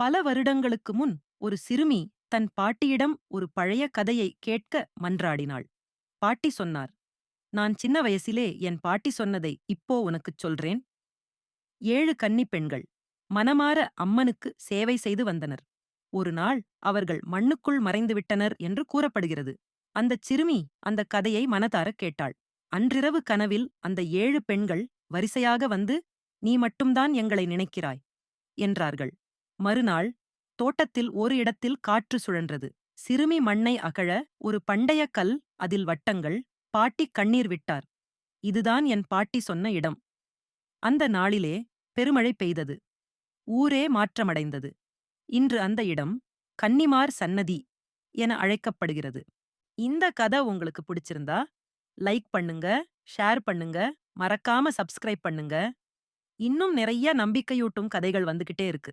பல வருடங்களுக்கு முன் ஒரு சிறுமி தன் பாட்டியிடம் ஒரு பழைய கதையை கேட்க மன்றாடினாள். பாட்டி சொன்னார் நான் சின்ன வயசிலே என் பாட்டி சொன்னதை இப்போ உனக்குச் சொல்றேன். ஏழு கன்னிப் பெண்கள் மனமாற அம்மனுக்கு சேவை செய்து வந்தனர். ஒரு நாள் அவர்கள் மண்ணுக்குள் மறைந்துவிட்டனர் என்று கூறப்படுகிறது. அந்தச் சிறுமி அந்த கதையை மனதாரக் கேட்டாள். அன்றிரவு கனவில் அந்த ஏழு பெண்கள் வரிசையாக வந்து நீ மட்டும்தான் எங்களை நினைக்கிறாய் என்றார்கள். மறுநாள் தோட்டத்தில் ஒரு இடத்தில் காற்று சுழன்றது. சிறுமி மண்ணை அகழ ஒரு பண்டைய கல் அதில் வட்டங்கள் பாட்டி கண்ணீர் விட்டார். இதுதான் என் பாட்டி சொன்ன இடம். அந்த நாளிலே பெருமழை பெய்தது. ஊரே மாற்றமடைந்தது. இன்று அந்த இடம் கன்னிமார் சன்னதி என அழைக்கப்படுகிறது. இந்த கதை உங்களுக்கு பிடிச்சிருந்தா லைக் பண்ணுங்க ஷேர் பண்ணுங்க மறக்காம சப்ஸ்கிரைப் பண்ணுங்க. இன்னும் நிறைய நம்பிக்கையூட்டும் கதைகள் வந்துகிட்டே இருக்கு.